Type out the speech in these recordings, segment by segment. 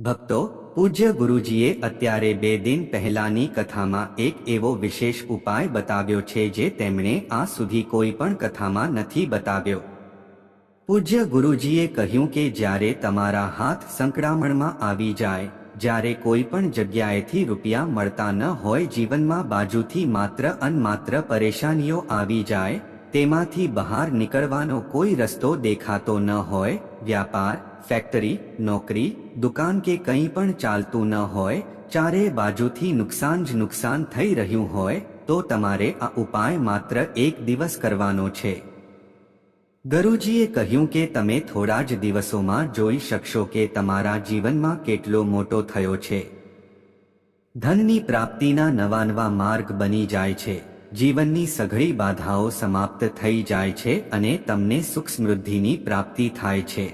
ભક્તો, પૂજ્ય ગુરુજીએ અત્યારે બે દિન પહેલાની કથામાં એક એવો વિશેષ ઉપાય બતાવ્યો છે જે તેમણે આ સુધી કોઈ પણ કથામાં નથી બતાવ્યો. પૂજ્ય ગુરુજીએ કહ્યું કે જ્યારે તમારા હાથ સંકળામણમાં આવી જાય, જ્યારે કોઈ પણ જગ્યાએથી રૂપિયા મળતા ન હોય જીવનમાં બાજુથી માત્ર અનમાત્ર પરેશાનીઓ આવી જાય તેમાંથી બહાર નીકળવાનો કોઈ રસ્તો દેખાતો ન હોય, વ્યાપાર, ફેક્ટરી, નોકરી, દુકાન કે કંઈ પણ ચાલતું ન હોય, ચારે બાજુથી નુકસાન જ નુકસાન થઈ રહ્યું હોય, તો તમારે આ ઉપાય માત્ર એક દિવસ કરવાનો છે. ગરુજીએ કહ્યું કે તમે થોડા જ દિવસોમાં જોઈ શકશો કે તમારા જીવનમાં કેટલો મોટો થયો છે. ધનની પ્રાપ્તિના નવા નવા માર્ગ બની જાય છે. જીવનની સઘળી બાધાઓ સમાપ્ત થઈ જાય છે અને તમને સુખ સમૃદ્ધિની પ્રાપ્તિ થાય છે.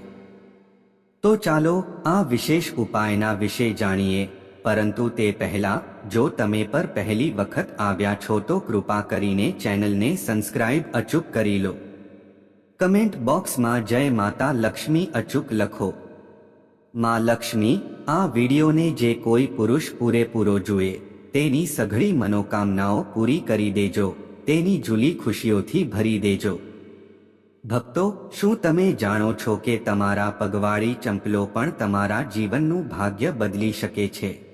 તો ચાલો આ વિશેષ ઉપાયના વિશે જાણીએ, પરંતુ તે પહેલા, જો તમે પર પહેલી વખત આવ્યા છો તો કૃપા કરીને ચેનલને સબસ્ક્રાઇબ અચૂક કરી લો. કમેન્ટ બોક્સમાં જય માતા લક્ષ્મી અચૂક લખો. માં લક્ષ્મી, આ વિડીયોને જે કોઈ પુરુષ પૂરેપૂરો જુએ. તેની સઘળી મનોકામનાઓ પૂરી કરી દેજો. તેની જૂલી ખુશીઓથી ભરી દેજો. ભક્તો, શું તમે જાણો છો કે તમારા પગવાળી ચંપલો પણ તમારા જીવનનું ભાગ્ય બદલી શકે છે?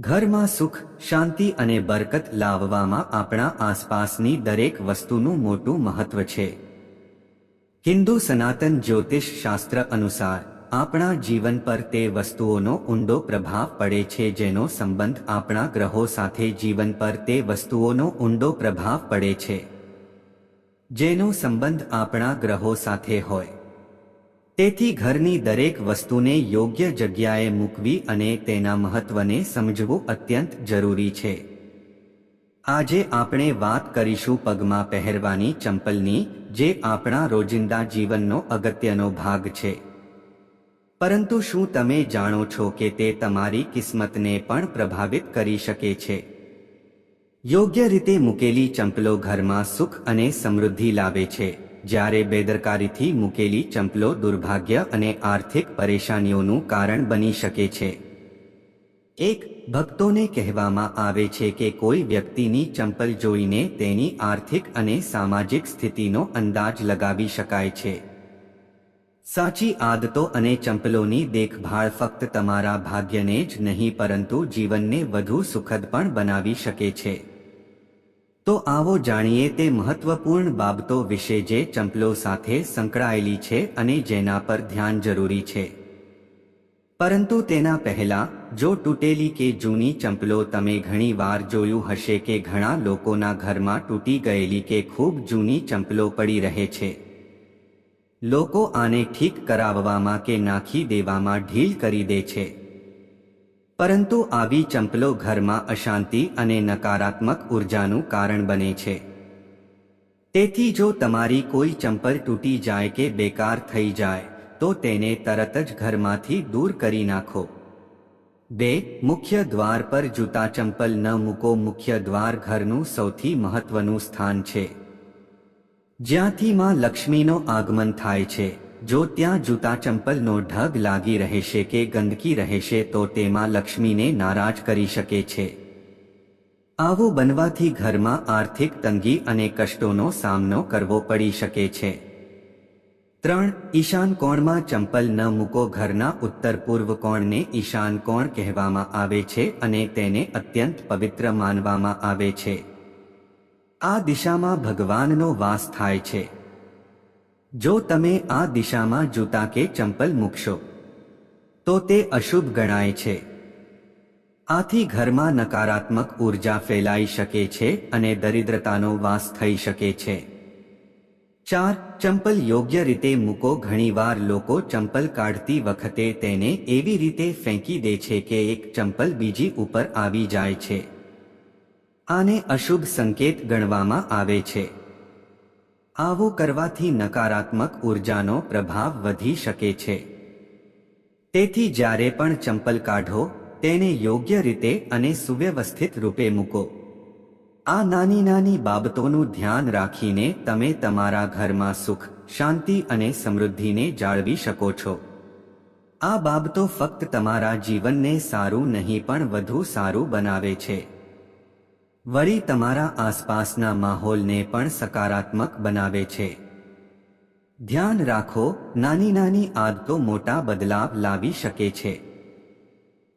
ઘરમાં સુખ, શાંતિ અને બરકત લાવવામાં આપણા આસપાસની દરેક વસ્તુનું મોટું મહત્વ છે. હિન્દુ સનાતન જ્યોતિષ શાસ્ત્ર અનુસાર આપણા જીવન પર તે વસ્તુઓનો ઊંડો પ્રભાવ પડે છે જેનો સંબંધ આપણા ગ્રહો સાથે જીવન પર તે વસ્તુઓનો ઊંડો પ્રભાવ પડે છે. જેનો સંબંધ આપણા ગ્રહો સાથે હોય. તેથી ઘરની દરેક વસ્તુને યોગ્ય જગ્યાએ મૂકવી અને તેના મહત્વને સમજવું અત્યંત જરૂરી છે. આજે આપણે વાત કરીશું પગમાં પહેરવાની ચંપલની, જે આપણા રોજિંદા જીવનનો અગત્યનો ભાગ છે. પરંતુ શું તમે જાણો છો કે તે તમારી કિસ્મતને પણ પ્રભાવિત કરી શકે છે? યોગ્ય રીતે મૂકેલી ચંપલો ઘરમાં સુખ અને સમૃદ્ધિ લાવે છે. જ્યારે બેદરકારીથી મૂકેલી ચંપલો દુર્ભાગ્ય અને આર્થિક પરેશાનીઓનું કારણ બની શકે છે. એક, ભક્તોને કહેવામાં આવે છે કે કોઈ વ્યક્તિની ચંપલ જોઈને તેની આર્થિક અને સામાજિક સ્થિતિનો અંદાજ લગાવી શકાય છે. સાચી આદતો અને ચંપલોની દેખભાળ ફક્ત તમારા ભાગ્યને જ નહીં, પરંતુ જીવનને વધુ સુખદ પણ બનાવી શકે છે. તો આવો જાણીએ તે મહત્વપૂર્ણ બાબતો વિશે જે ચંપલો સાથે સંકળાયેલી છે અને જેના પર ધ્યાન જરૂરી છે. પરંતુ તેના પહેલા, જો તૂટેલી કે જૂની ચંપલો તમે ઘણી વાર જોયું હશે કે ઘણા લોકોના ઘરમાં તૂટી ગયેલી કે ખૂબ જૂની ચંપલો પડી રહે છે. લોકો આને ઠીક કરાવવામાં કે નાખી દેવામાં ઢીલ કરી દે છે. પરંતુ આવી ચંપલો ઘરમાં અશાંતિ અને નકારાત્મક ઉર્જાનું કારણ બને છે. તેથી જો તમારી કોઈ ચંપલ તૂટી જાય કે બેકાર થઈ જાય, તો તેને તરત જ ઘરમાંથી દૂર કરી નાખો. બે, મુખ્ય દ્વાર પર જૂતા ચંપલ ન મૂકો. મુખ્ય દ્વાર ઘરનું સૌથી મહત્વનું સ્થાન છે. જ્યાંથી માં લક્ષ્મીનો આગમન થાય છે, જો ત્યાં જૂતા ચંપલનો ઢગ લાગી રહેશે કે ગંદકી રહેશે, તો તેમાં લક્ષ્મીને નારાજ કરી શકે છે. આવું બનવાથી ઘરમાં આર્થિક તંગી અને કષ્ટોનો સામનો કરવો પડી શકે છે. ત્રણ, ઈશાન કોણમાં ચંપલ ન મૂકો ઘરના ઉત્તર પૂર્વ કોણને ઈશાન કોણ કહેવામાં આવે છે અને તેને અત્યંત પવિત્ર માનવામાં આવે છે. આ દિશામાં ભગવાનનો વાસ થાય છે. જો તમે આ દિશામાં જૂતા કે ચંપલ મૂકશો, તો તે અશુભ ગણાય છે. આથી ઘરમાં નકારાત્મક ઊર્જા ફેલાઈ શકે છે અને દરિદ્રતાનો વાસ થઈ શકે છે. ચાર, ચંપલ યોગ્ય રીતે મૂકો. ઘણીવાર લોકો ચંપલ કાઢતી વખતે તેને એવી રીતે ફેંકી દે છે કે એક ચંપલ બીજી ઉપર આવી જાય છે. આને અશુભ સંકેત ગણવામાં આવે છે. આવું કરવાથી નકારાત્મક ઉર્જાનો પ્રભાવ વધી શકે છે. તેથી જ્યારે પણ ચંપલ કાઢો, તેને યોગ્ય રીતે અને સુવ્યવસ્થિત રૂપે મૂકો. આ નાની નાની બાબતોનું ધ્યાન રાખીને તમે તમારા ઘરમાં સુખ, શાંતિ અને સમૃદ્ધિને જાળવી શકો છો. આ બાબતો ફક્ત તમારા જીવનને સારું નહીં પણ વધુ સારું બનાવે છે. વળી તમારા આસપાસના માહોલને પણ સકારાત્મક બનાવે છે. ધ્યાન રાખો, નાની નાની આદતો મોટા બદલાવ લાવી શકે છે.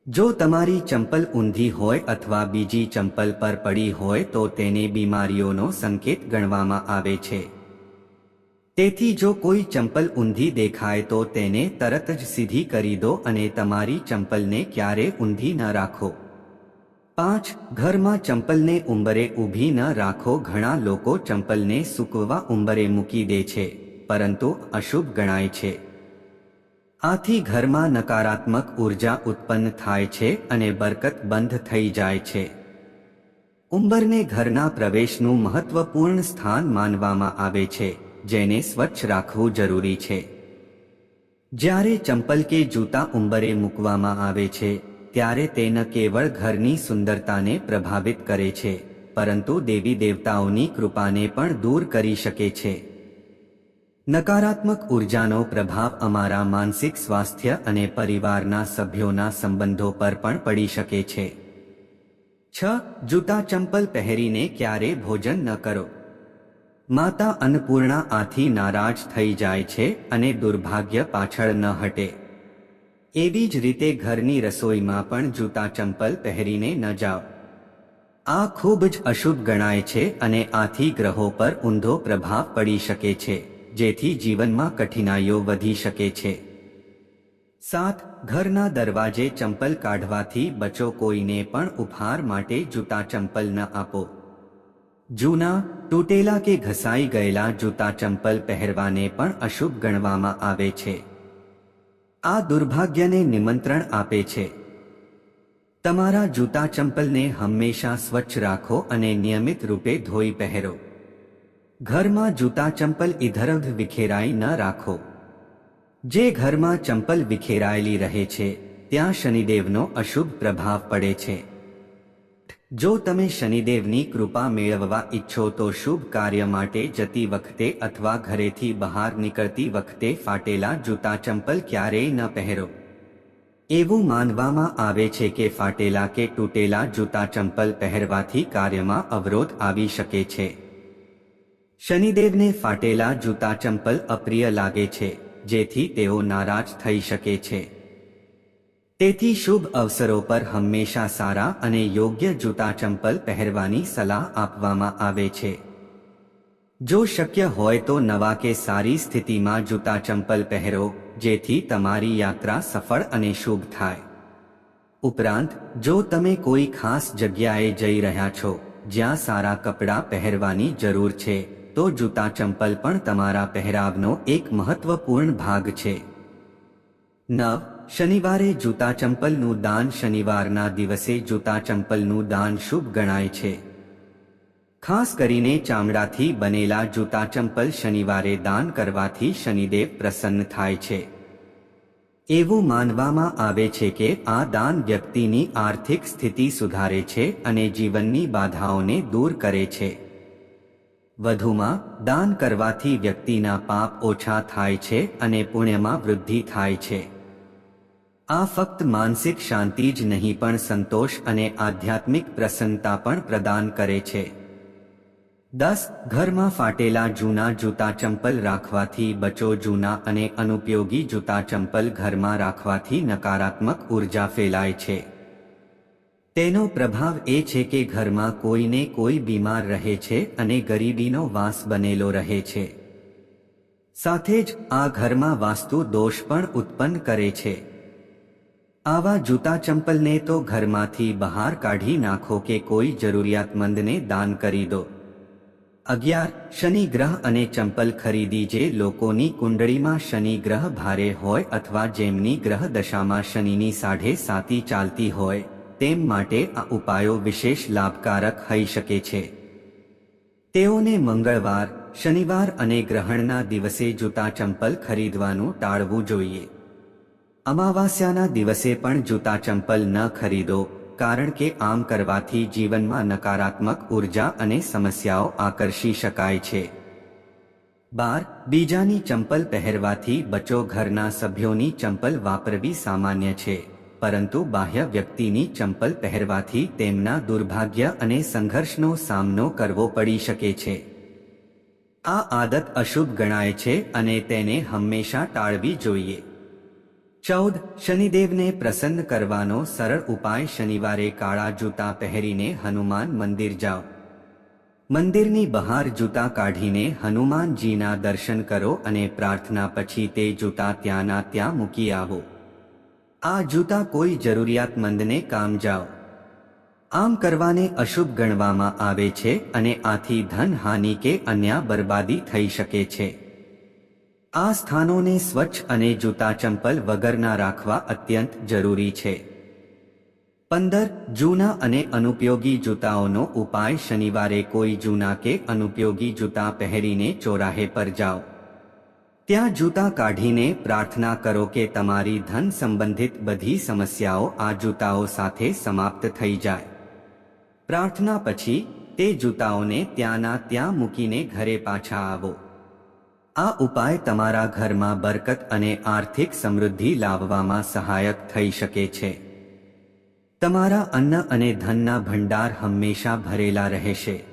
જો તમારી ચંપલ ઊંધી હોય અથવા બીજી ચંપલ પર પડી હોય તો તેને બીમારીઓનો સંકેત ગણવામાં આવે છે. તેથી જો કોઈ ચંપલ ઊંધી દેખાય તો તેને તરત જ સીધી કરી દો અને તમારી ચંપલને ક્યારે ઊંધી ન રાખો. પાંચ, ઘરમાં ચંપલને ઉંબરે ઊભી ન રાખો. ઘણા લોકો ચંપલને સૂકવવા ઉંબરે મૂકી દે છે, પરંતુ અશુભ ગણાય છે. આથી ઘરમાં નકારાત્મક ઊર્જા ઉત્પન્ન થાય છે અને બરકત બંધ થઈ જાય છે. ઉંબરને ઘરના પ્રવેશનું મહત્વપૂર્ણ સ્થાન માનવામાં આવે છે, જેને સ્વચ્છ રાખવું જરૂરી છે. જ્યારે ચંપલ કે જૂતા ઉંબરે મૂકવામાં આવે છે ત્યારે તે ન કેવળ ઘરની સુંદરતાને પ્રભાવિત કરે છે, પરંતુ દેવી દેવતાઓની કૃપાને પણ દૂર કરી શકે છે. નકારાત્મક ઉર્જાનો પ્રભાવ અમારા માનસિક સ્વાસ્થ્ય અને પરિવારના સભ્યોના સંબંધો પર પણ પડી શકે છે. છ, જૂતા ચંપલ પહેરીને ક્યારે ભોજન ન કરો. માતા અન્નપૂર્ણા આથી નારાજ થઈ જાય છે અને દુર્ભાગ્ય પાછળ ન હટે. એવી જ રીતે ઘરની રસોઈમાં પણ જૂતા ચંપલ પહેરીને ન જાઓ. આ ખૂબ જ અશુભ ગણાય છે અને આથી ગ્રહો પર ઊંધો પ્રભાવ પડી શકે છે, જેથી જીવનમાં કઠિનાઈઓ વધી શકે છે. સાત, ઘરના દરવાજે ચંપલ કાઢવાથી બચો કોઈને પણ ઉપહાર માટે જૂતા ચંપલ ન આપો. જૂના, તૂટેલા કે ઘસાઈ ગયેલા જૂતા ચંપલ પહેરવાને પણ અશુભ ગણવામાં આવે છે. આ દુર્ભાગ્યને નિમંત્રણ આપે છે. તમારા જૂતા ચંપલને હંમેશા સ્વચ્છ રાખો અને નિયમિત રૂપે ધોઈ પહેરો. ઘરમાં જૂતા ચંપલ ઇધરધ વિખેરાઈ ન રાખો. જે ઘરમાં ચંપલ વિખેરાયેલી રહે છે, ત્યાં શનિદેવનો અશુભ પ્રભાવ પડે છે. જો તમે શનિદેવની કૃપા મેળવવા ઈચ્છો તો શુભ કાર્ય માટે જતી વખતે અથવા ઘરેથી બહાર નીકળતી વખતે ફાટેલા જૂતા ચંપલ ક્યારેય ન પહેરો. એવું માનવામાં આવે છે કે ફાટેલા કે તૂટેલા જૂતા ચંપલ પહેરવાથી કાર્યમાં અવરોધ આવી શકે છે. શનિદેવને ફાટેલા જૂતા ચંપલ અપ્રિય લાગે છે, જેથી તેઓ નારાજ થઈ શકે છે. તેથી શુભ અવસરો પર હંમેશા સારા અને યોગ્ય જૂતા ચંપલ પહેરવાની સલાહ આપવામાં આવે છે. જો શક્ય હોય તો નવા કે સારી સ્થિતિમાં જૂતા ચંપલ પહેરો, જેથી તમારી યાત્રા સફળ અને શુભ થાય. ઉપરાંત, જો તમે કોઈ ખાસ જગ્યાએ જઈ રહ્યા છો, જ્યાં સારા કપડાં પહેરવાની જરૂર છે, તો જૂતા ચંપલ પણ તમારા પહેરાવનો એક મહત્વપૂર્ણ ભાગ છે. નવ શનિવારે જૂતા ચંપલનું દાન શનિવારના દિવસે જૂતા ચંપલનું દાન શુભ ગણાય છે. ખાસ કરીને ચામડાથી બનેલા જૂતા ચંપલ શનિવારે દાન કરવાથી શનિદેવ પ્રસન્ન થાય છે. એવું માનવામાં આવે છે કે આ દાન વ્યક્તિની આર્થિક સ્થિતિ સુધારે છે અને જીવનની બાધાઓને દૂર કરે છે. વધુમાં, દાન કરવાથી વ્યક્તિના પાપ ઓછા થાય છે અને પુણ્યમાં વૃદ્ધિ થાય છે. આ ફક્ત માનસિક શાંતિ જ નહીં, પણ સંતોષ અને આધ્યાત્મિક પ્રસન્નતા પણ પ્રદાન કરે છે. દસ, ઘરમાં ફાટેલા જૂના જૂતા ચંપલ રાખવાથી બચો. જૂના અને અનુપયોગી જૂતા ચંપલ ઘરમાં રાખવાથી નકારાત્મક ઊર્જા ફેલાય છે. તેનો પ્રભાવ એ છે કે ઘરમાં કોઈને કોઈ બીમાર રહે છે અને ગરીબીનો વાસ બનેલો રહે છે. સાથે જ આ ઘરમાં વાસ્તુ દોષ પણ ઉત્પન્ન કરે છે. આવા જૂતા ચંપલને તો ઘરમાંથી બહાર કાઢી નાખો કે કોઈ જરૂરિયાતમંદને દાન કરી દો. અગિયાર, શનિ ગ્રહ અને ચંપલ ખરીદી જે લોકોની કુંડળીમાં શનિ ગ્રહ ભારે હોય અથવા જેમની ગ્રહ દશામાં શનિની સાઢે સાતી ચાલતી હોય, તેમ માટે આ ઉપાયો વિશેષ લાભકારક થઈ શકે છે. તેઓને મંગળવાર, શનિવાર અને ગ્રહણના દિવસે જૂતા ચંપલ ખરીદવાનું ટાળવું જોઈએ. અમાવાસ્યાના દિવસે પણ જૂતા ચંપલ ન ખરીદો, કારણ કે આમ કરવાથી જીવનમાં નકારાત્મક ઊર્જા અને સમસ્યાઓ આકર્ષી શકાય છે. બાર, બીજાની ચંપલ પહેરવાથી બચો ઘરના સભ્યોની ચંપલ વાપરવી સામાન્ય છે, પરંતુ બાહ્ય વ્યક્તિની ચંપલ પહેરવાથી તેમના દુર્ભાગ્ય અને સંઘર્ષનો સામનો કરવો પડી શકે છે. આ આદત અશુભ ગણાય છે અને તેને હંમેશા ટાળવી જોઈએ. ચૌદ શનિદેવને પ્રસન્ન કરવાનો સરળ ઉપાય શનિવારે કાળા જૂતા પહેરીને હનુમાન મંદિર જાઓ. મંદિરની બહાર જૂતા કાઢીને હનુમાનજીના દર્શન કરો અને પ્રાર્થના પછી તે જૂતા ત્યાંના ત્યાં મૂકી આવો. આ જૂતા કોઈ જરૂરિયાતમંદને કામ જાઓ. આમ કરવાને અશુભ ગણવામાં આવે છે અને આથી ધન હાનિ કે અન્ય બરબાદી થઈ શકે છે. આ સ્થાનોને સ્વચ્છ અને જૂતા ચંપલ વગરના રાખવા અત્યંત જરૂરી છે. પંદર, જૂના અને અનુપયોગી જૂતાઓનો ઉપાય શનિવારે કોઈ જૂના કે અનુપયોગી જૂતા પહેરીને ચોરાહે પર જાઓ. ત્યાં જૂતા કાઢીને પ્રાર્થના કરો કે તમારી ધન સંબંધિત બધી સમસ્યાઓ આ જૂતાઓ સાથે સમાપ્ત થઈ જાય. પ્રાર્થના પછી તે જૂતાઓને ત્યાંના ત્યાં મૂકીને ઘરે પાછા આવો. આ ઉપાય તમારા ઘરમાં બરકત અને આર્થિક સમૃદ્ધિ લાવવામાં સહાયક થઈ શકે છે. તમારા અન્ન અને ધનના ભંડાર હંમેશા ભરેલા રહેશે.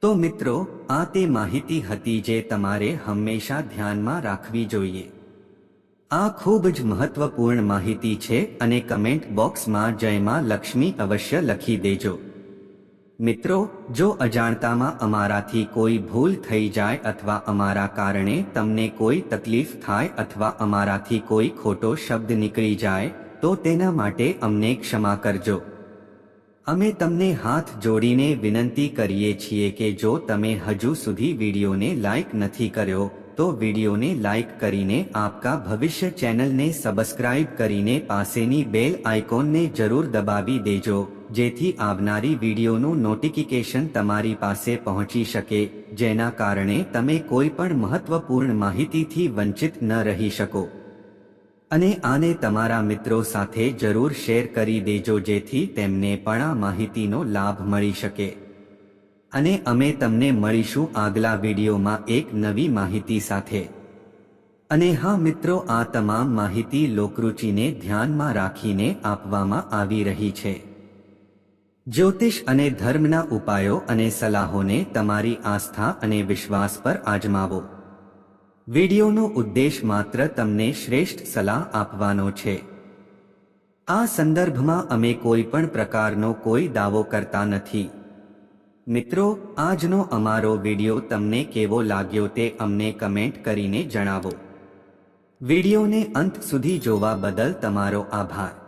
તો મિત્રો, આ તે માહિતી હતી જે તમારે હંમેશા ધ્યાનમાં રાખવી જોઈએ. આ ખૂબ જ મહત્વપૂર્ણ માહિતી છે અને કમેન્ટ બોક્સમાં જયમાં લક્ષ્મી અવશ્ય લખી દેજો. મિત્રો, જો અજાણતામાં અમારાથી કોઈ ભૂલ થઈ જાય અથવા અમારા કારણે તમને કોઈ તકલીફ થાય અથવા અમારાથી કોઈ ખોટો શબ્દ નીકળી જાય, તો તેના માટે અમને ક્ષમા કરજો. અમે તમને હાથ જોડીને વિનંતી કરીએ છીએ કે જો તમે હજુ સુધી વિડીયોને લાઇક નથી કર્યો, તો વિડીયોને લાઇક કરીને આપકા ભવિષ્ય ચેનલને સબસ્ક્રાઇબ કરીને પાસેની બેલ આઇકોનને જરૂર દબાવી દેજો. જેથી આવનારી વિડીયોનું નોટિફિકેશન તમારી પાસે પહોંચી શકે, જેના કારણે તમે કોઈ પણ મહત્વપૂર્ણ માહિતીથી વંચિત ન રહી શકો. અને આને તમારા મિત્રો સાથે જરૂર શેર કરી દેજો જેથી તેમને પણ આ માહિતીનો લાભ મળી શકે. અને અમે તમને મળીશું આગલા વિડીયોમાં એક નવી માહિતી સાથે. અને હા મિત્રો, આ તમામ માહિતી લોકરુચિને ધ્યાનમાં રાખીને આપવામાં આવી રહી છે. જ્યોતિષ અને ધર્મના ઉપાયો અને સલાહોને તમારી આસ્થા અને વિશ્વાસ પર આજમાવો. વિડીયોનો ઉદ્દેશ માત્ર તમને શ્રેષ્ઠ સલાહ આપવાનો છે. આ સંદર્ભમાં અમે કોઈ પણ પ્રકારનો કોઈ દાવો કરતા નથી. મિત્રો, આજનો અમારો વીડિયો તમને કેવો લાગ્યો તે અમને કમેન્ટ કરીને જણાવો. વિડીયોને અંત સુધી જોવા બદલ તમારો આભાર.